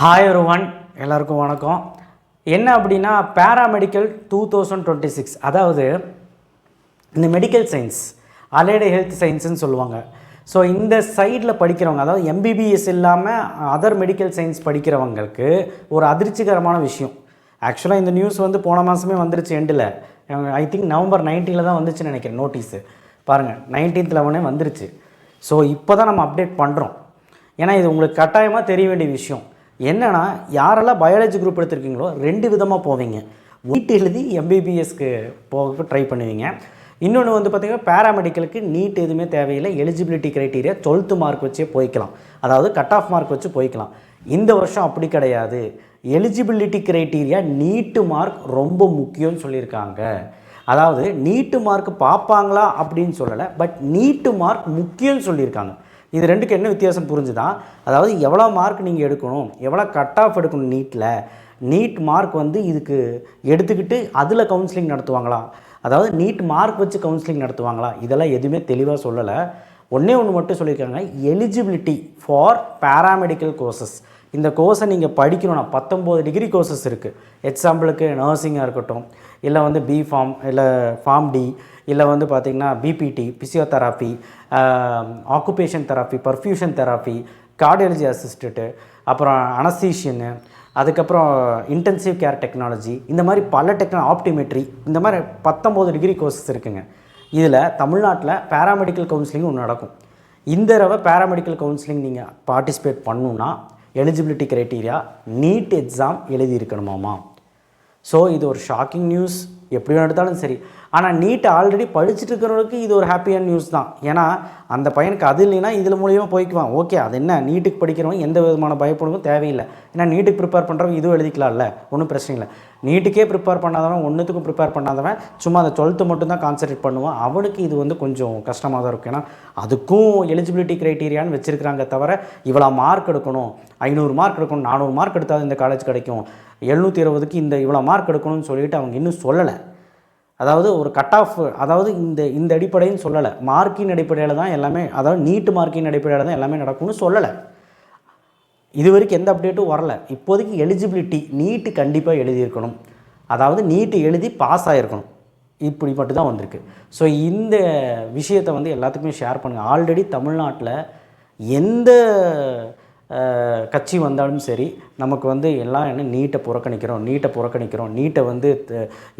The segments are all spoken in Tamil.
ஹாய் ஒன் எல்லாருக்கும் வணக்கம். என்ன அப்படின்னா paramedical two thousand twenty six அதாவது இந்த மெடிக்கல் சயின்ஸ் அலைடு ஹெல்த் சயின்ஸுன்னு சொல்லுவாங்க. ஸோ இந்த சைடில் படிக்கிறவங்க அதாவது எம்பிபிஎஸ் இல்லாமல் அதர் மெடிக்கல் சயின்ஸ் படிக்கிறவங்களுக்கு ஒரு அதிர்ச்சிகரமான விஷயம். ஆக்சுவலாக இந்த நியூஸ் வந்து போன மாதமே வந்துருச்சு எண்டில் ஐ திங்க் நவம்பர் நைன்டீனில் தான் வந்துச்சுன்னு நினைக்கிறேன் நோட்டீஸு பாருங்கள் நைன்டீன்த் லெவனே வந்துருச்சு. ஸோ இப்போ தான் நம்ம அப்டேட் பண்ணுறோம் ஏன்னா இது உங்களுக்கு கட்டாயமாக தெரிய வேண்டிய விஷயம். என்னன்னா யாரெல்லாம் பயாலஜி குரூப் எடுத்திருக்கீங்களோ ரெண்டு விதமாக போவீங்க. நீட் எழுதி எம்பிபிஎஸ்க்கு போக ட்ரை பண்ணுவீங்க. இன்னொன்று வந்து பார்த்திங்கன்னா பேராமெடிக்கலுக்கு நீட் எதுவுமே தேவையில்லை. எலிஜிபிலிட்டி க்ரைட்டீரியா டுவெல்த்து மார்க் வச்சே போய்க்கலாம். அதாவது கட் ஆஃப் மார்க் வச்சு போய்க்கலாம். இந்த வருஷம் அப்படி கிடையாது. எலிஜிபிலிட்டி க்ரைட்டீரியா நீட்டு மார்க் ரொம்ப முக்கியம்னு சொல்லியிருக்காங்க. அதாவது நீட்டு மார்க் பார்ப்பாங்களா அப்படின்னு சொல்லலை பட் நீட்டு மார்க் முக்கியம்னு சொல்லியிருக்காங்க. இது ரெண்டுக்கு என்ன வித்தியாசம் புரிஞ்சுதான் அதாவது எவ்வளோ மார்க் நீங்கள் எடுக்கணும் எவ்வளோ கட் ஆஃப் எடுக்கணும் நீட்டில் நீட் மார்க் வந்து இதுக்கு எடுத்துக்கிட்டு அதில் கவுன்சிலிங் நடத்துவாங்களா? அதாவது நீட் மார்க் வச்சு கவுன்சிலிங் நடத்துவாங்களா? இதெல்லாம் எதுவுமே தெளிவாக சொல்லலை. ஒன்றே ஒன்று மட்டும் சொல்லியிருக்காங்க எலிஜிபிலிட்டி ஃபார் பேராமெடிக்கல் கோர்சஸ் இந்த கோர்ஸை நீங்கள் படிக்கணும்னா பத்தொம்போது டிகிரி கோர்சஸ் இருக்குது எக்ஸாம்பிளுக்கு நர்சிங்காக இருக்கட்டும் இல்லை வந்து பி ஃபார்ம் இல்லை ஃபார்ம் டி இல்லை வந்து பார்த்திங்கன்னா BPT physiotherapy occupation therapy perfusion therapy cardiology assisted அப்புறம் அனஸ்தீஷியனு அதுக்கப்புறம் இன்டென்சிவ் கேர் டெக்னாலஜி இந்த மாதிரி பல டெக்னா ஆப்டிமெட்ரி இந்த மாதிரி பத்தொம்போது டிகிரி கோர்சஸ் இருக்குங்க. இதில் தமிழ்நாட்டில் பேராமெடிக்கல் கவுன்சிலிங் ஒன்று நடக்கும். இந்த தடவை பேராமெடிக்கல் கவுன்சிலிங் நீங்கள் பார்ட்டிசிபேட் பண்ணணுன்னா எலிஜிபிலிட்டி க்ரைட்டீரியா நீட் எக்ஸாம் எழுதியிருக்கணுமாமா? ஸோ இது ஒரு ஷாக்கிங் நியூஸ் எப்படி எடுத்தாலும் சரி. ஆனால் நீட்டை ஆல்ரெடி படிச்சுட்டு இருக்கிறவங்களுக்கு இது ஒரு ஹாப்பியான நியூஸ் தான். ஏன்னா அந்த பையனுக்கு அது இல்லைன்னா இதில் மூலியமாக போய்க்குவான். ஓகே அது என்ன? நீட்டுக்கு படிக்கிறவங்க எந்த விதமான பயப்படுக்கும் தேவையில்லை. ஏன்னா நீட்டுக்கு ப்ரிப்பேர் பண்ணுறவங்க இதுவும் எழுதிக்கலாம்ல. ஒன்றும் பிரச்சனை இல்லை. நீட்டுக்கே ப்ரிப்பேர் பண்ணாதவன் ஒன்றுத்துக்கும் ப்ரிப்பேர் பண்ணாதவன் சும்மா அந்த டுவெல்த்து மட்டும் தான் கான்சன்ட்ரேட் பண்ணுவான். அவனுக்கு இது வந்து கொஞ்சம் கஷ்டமாக தான் இருக்கும். ஏன்னா அதுக்கும் எலிஜிபிலிட்டி க்ரைட்டீரியான்னு வச்சுருக்கிறாங்க தவிர இவ்வளோ மார்க் எடுக்கணும் ஐநூறு மார்க் எடுக்கணும் நானூறு மார்க் எடுத்தால் இந்த காலேஜ் கிடைக்கும். எழுநூற்றி இருபதுக்கு இந்த இவ்வளோ மார்க் எடுக்கணும்னு சொல்லிட்டு அவங்க இன்னும் சொல்லலை. அதாவது ஒரு கட் ஆஃப் அதாவது இந்த இந்த அடிப்படைன்னு சொல்லலை. மார்க்கின் அடிப்படையில் தான் எல்லாமே அதாவது நீட்டு மார்க்கின் அடிப்படையில் தான் எல்லாமே நடக்கும்னு சொல்லலை. இது வரைக்கும் எந்த அப்டேட்டும் வரல. இப்போதைக்கு எலிஜிபிலிட்டி நீட்டு கண்டிப்பாக எழுதியிருக்கணும். அதாவது நீட்டு எழுதி பாஸ் ஆகிருக்கணும் இப்படி மட்டும் தான் வந்திருக்கு. ஸோ இந்த விஷயத்தை வந்து எல்லாத்துக்குமே ஷேர் பண்ணுங்கள் ஆல்ரெடி தமிழ்நாட்டில் எந்த கட்சி வந்தாலும் சரி நமக்கு வந்து எல்லாம் என்ன நீட்டை புறக்கணிக்கிறோம் நீட்டை புறக்கணிக்கிறோம் நீட்டை வந்து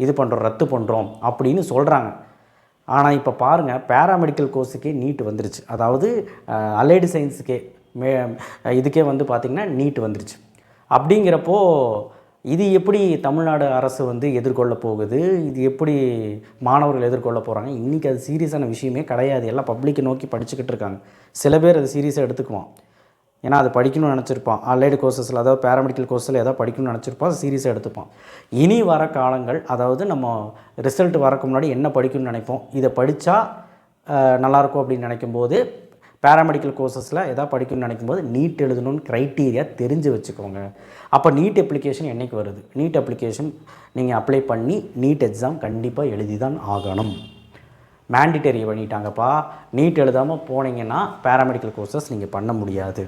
இது பண்ணுறோம் ரத்து பண்ணுறோம் அப்படின்னு சொல்கிறாங்க ஆனால் இப்போ பாருங்கள் பேராமெடிக்கல் கோர்ஸுக்கே நீட் வந்துருச்சு. அதாவது அலைடு சயின்ஸுக்கே மே இதுக்கே வந்து பார்த்திங்கன்னா நீட் வந்துருச்சு. அப்படிங்கிறப்போ இது எப்படி தமிழ்நாடு அரசு வந்து எதிர்கொள்ள போகுது? இது எப்படி மாணவர்கள் எதிர்கொள்ள போகிறாங்க இன்றைக்கி அது சீரியஸான விஷயமே கிடையாது. எல்லாம் பப்ளிக்கை நோக்கி படிச்சுக்கிட்டு இருக்காங்க. சில பேர் அது சீரியஸாக எடுத்துக்குவான். ஏன்னா அது படிக்கணும்னு நினச்சிருப்பான். அலைடு கோர்சஸில் அதாவது பேராமெடிக்கல் கோர்ஸில் ஏதாவது படிக்கணும்னு நினச்சிருப்பான். சீரியஸாக எடுத்துப்பான். இனி வர காலங்கள் அதாவது நம்ம ரிசல்ட் வரக்கு முன்னாடி என்ன படிக்கணும்னு நினைப்போம்? இதை படித்தா நல்லாயிருக்கும் அப்படின்னு நினைக்கும்போது பேராமெடிக்கல் கோர்சஸில் எதாவது படிக்கணும்னு நினைக்கும்போது நீட் எழுதணும்னு க்ரைட்டீரியா தெரிஞ்சு வச்சுக்கோங்க. அப்போ நீட் அப்ளிகேஷன் என்றைக்கு வருது? நீட் அப்ளிகேஷன் நீங்கள் அப்ளை பண்ணி நீட் எக்ஸாம் கண்டிப்பாக எழுதி தான் ஆகணும். மேண்டிட்டரி பண்ணிட்டாங்கப்பா. நீட் எழுதாமல் போனீங்கன்னா பேராமெடிக்கல் கோர்சஸ் நீங்கள் பண்ண முடியாது.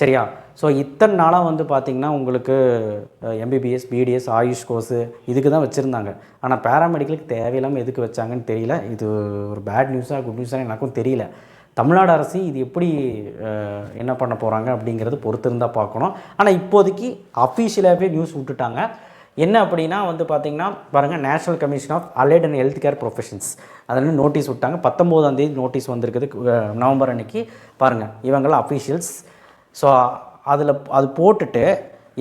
சரியா? ஸோ இத்தனை நாளாக வந்து பார்த்திங்கன்னா உங்களுக்கு எம்பிபிஎஸ் பிடிஎஸ் ஆயுஷ் கோர்ஸு இதுக்கு தான் வச்சுருந்தாங்க. ஆனால் பேராமெடிக்கலுக்கு தேவையில்லாமல் எதுக்கு வச்சாங்கன்னு தெரியல. இது ஒரு பேட் நியூஸாக குட் நியூஸாக எனக்கும் தெரியல. தமிழ்நாடு அரசு இது எப்படி என்ன பண்ண போகிறாங்க அப்படிங்கிறது பொறுத்திருந்தால் பார்க்கணும். ஆனால் இப்போதைக்கு அஃபீஷியலாகவே நியூஸ் விட்டுட்டாங்க. என்ன அப்படின்னா வந்து பார்த்திங்கன்னா பாருங்கள் National Commission of Allied and Health Care Professions அதில் நோட்டீஸ் விட்டாங்க. பத்தொம்போதாந்தேதி நோட்டீஸ் வந்திருக்குது நவம்பர் அன்னைக்கு. பாருங்கள் இவங்களாம் அஃபீஷியல்ஸ் ஸோ அதில் அது போட்டுட்டு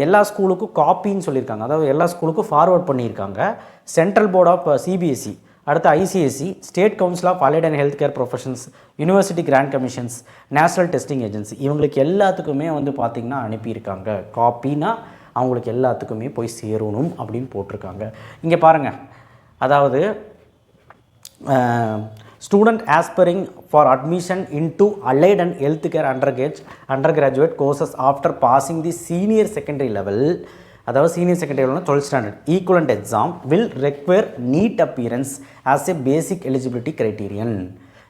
எல்லா ஸ்கூலுக்கும் காப்பின்னு சொல்லியிருக்காங்க. அதாவது எல்லா ஸ்கூலுக்கும் ஃபார்வர்ட் பண்ணியிருக்காங்க. சென்ட்ரல் போர்ட் ஆஃப் சிபிஎஸ்சி அடுத்து ICSE State Council of Allied and Health Care Professions University Grant Commissions National Testing Agency இவங்களுக்கு எல்லாத்துக்குமே வந்து பார்த்திங்கன்னா அனுப்பியிருக்காங்க. காப்பினா அவங்களுக்கு எல்லாத்துக்குமே போய் சேரணும் அப்படின்னு போட்டிருக்காங்க. இங்கே பாருங்கள் அதாவது student aspiring for admission into allied and health care under cage under graduate courses after passing the senior secondary level அதாவது senior secondary level twelfth standard equivalent exam will require NEET appearance as a basic eligibility criterion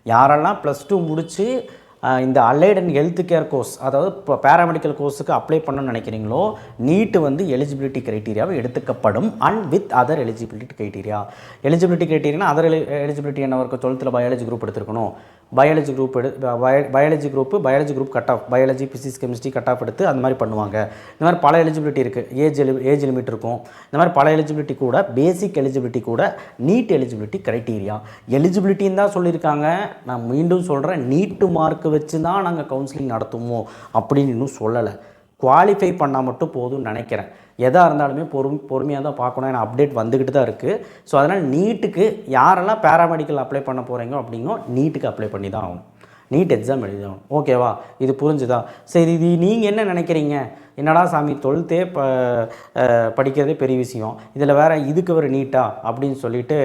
யாரெல்லாம் ப்ளஸ் டூ முடித்து இந்த allied and health care course அதாவது இப்போ பேராமெடிக்கல் கோர்ஸுக்கு அப்ளை பண்ணணும்னு நினைக்கிறீங்களோ நீட்டு வந்து எலிஜிபிலிட்டி க்ரைட்டீரியாவை எடுத்துக்கப்படும் and with other eligibility criteria eligibility criteria other eligibility என்ன இருக்கும் டுவெல்த்தில் பயாலஜி குரூப் எடுத்துருக்கணும். பயாலஜி குரூப் எடு biology group biology group cut off biology physics chemistry cut off எடுத்து அந்த மாதிரி பண்ணுவாங்க. இந்த மாதிரி பல எலிஜிபிலிட்டி இருக்குது ஏஜ் எலி ஏஜ் லிமிட் இருக்கும். இந்த மாதிரி பல எலிஜிபிலிட்டி கூட பேசிக் எலிஜிபிலிட்டி கூட நீட் எலிஜிபிலிட்டி க்ரைட்டீரியா எலிஜிபிலிட்டின்னு தான் சொல்லியிருக்காங்க. நான் மீண்டும் சொல்கிறேன் நீட்டு மார்க் வச்சு தான் நாங்கள் கவுன்சிலிங் நடத்துவோம் அப்படின்னு இன்னும் சொல்லலை. குவாலிஃபை பண்ணால் மட்டும் போதும்னு நினைக்கிறேன். எதாக இருந்தாலுமே பொறும் பொறுமையாக தான் பார்க்கணும். ஏன்னா அப்டேட் வந்துக்கிட்டு தான் இருக்குது ஸோ அதனால் நீட்டுக்கு யாரெல்லாம் பேராமெடிக்கல் அப்ளை பண்ண போகிறீங்க அப்படிங்கோ நீட்டுக்கு அப்ளை பண்ணி தான் ஆகணும். நீட் எக்ஸாம் எழுதணும் ஓகேவா இது புரிஞ்சுதா? சரி இது நீங்கள் என்ன நினைக்கிறீங்க? என்னடா சாமி தொழுத்தே ப படிக்கிறதே பெரிய விஷயம். இதில் வேறு இதுக்கு ஒரு நீட்டா? அப்படின்னு சொல்லிட்டு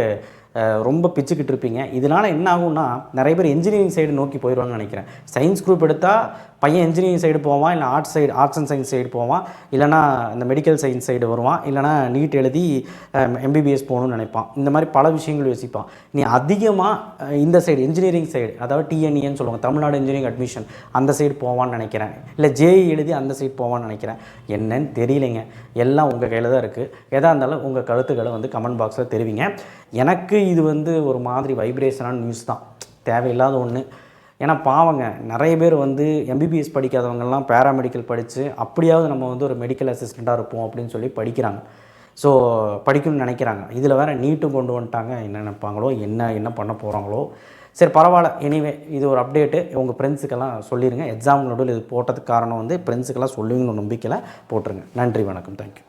ரொம்ப பிச்சுக்கிட்டு இருப்பீங்க. இதனால் என்ன ஆகும்னா நிறைய பேர் இன்ஜினியரிங் சைடு நோக்கி போயிடுவாங்கன்னு நினைக்கிறேன். சயின்ஸ் குரூப் எடுத்தால் பையன் இன்ஜினியரிங் சைடு போவான் இல்லை arts side arts and science side போவான் இல்லைனா இந்த மெடிக்கல் சயின்ஸ் சைடு வருவான் இல்லைனா நீட் எழுதி எம்பிபிஎஸ் போகணும்னு நினைப்பான். இந்த மாதிரி பல விஷயங்கள் யோசிப்பான். நீ அதிகமாக இந்த சைடு இன்ஜினியரிங் சைடு அதாவது டிஎன்இன்னு சொல்லுவாங்க தமிழ்நாடு இன்ஜினியரிங் அட்மிஷன் அந்த சைடு போவான்னு நினைக்கிறேன். இல்லை ஜேஇ எழுதி அந்த சைடு போவான்னு நினைக்கிறேன். என்னன்னு தெரியலைங்க. எல்லாம் உங்கள் கையில் தான் இருக்குது எதாக இருந்தாலும் உங்கள் கருத்துக்களை வந்து கமெண்ட் பாக்ஸில் தெரிவிங்க. எனக்கு இது வந்து ஒரு மாதிரி வைப்ரேஷனான நியூஸ் தான். தேவையில்லாத ஒன்று ஏன்னா பாவங்க நிறைய பேர் வந்து எம்பிபிஎஸ் படிக்காதவங்கெல்லாம் பேராமெடிக்கல் படித்து அப்படியாவது நம்ம வந்து ஒரு மெடிக்கல் அசிஸ்டண்ட்டாக இருப்போம் அப்படின்னு சொல்லி படிக்கிறாங்க. ஸோ படிக்கணும்னு நினைக்கிறாங்க. இதில் வேறு நீட்டும் கொண்டு வந்துட்டாங்க. என்ன நினைப்பாங்களோ என்ன என்ன பண்ண போகிறாங்களோ சரி பரவாயில்ல. எனிவே இது ஒரு அப்டேட்டு உங்கள் ஃப்ரெண்ட்ஸுக்கெல்லாம் சொல்லிடுங்க எக்ஸாம் நடுவில் இது போட்டதுக்கு காரணம் வந்து ஃப்ரெண்ட்ஸுக்கெல்லாம் சொல்லுவீங்கன்னு நம்பிக்கையில் போட்டுருங்க. நன்றி வணக்கம். தேங்க்யூ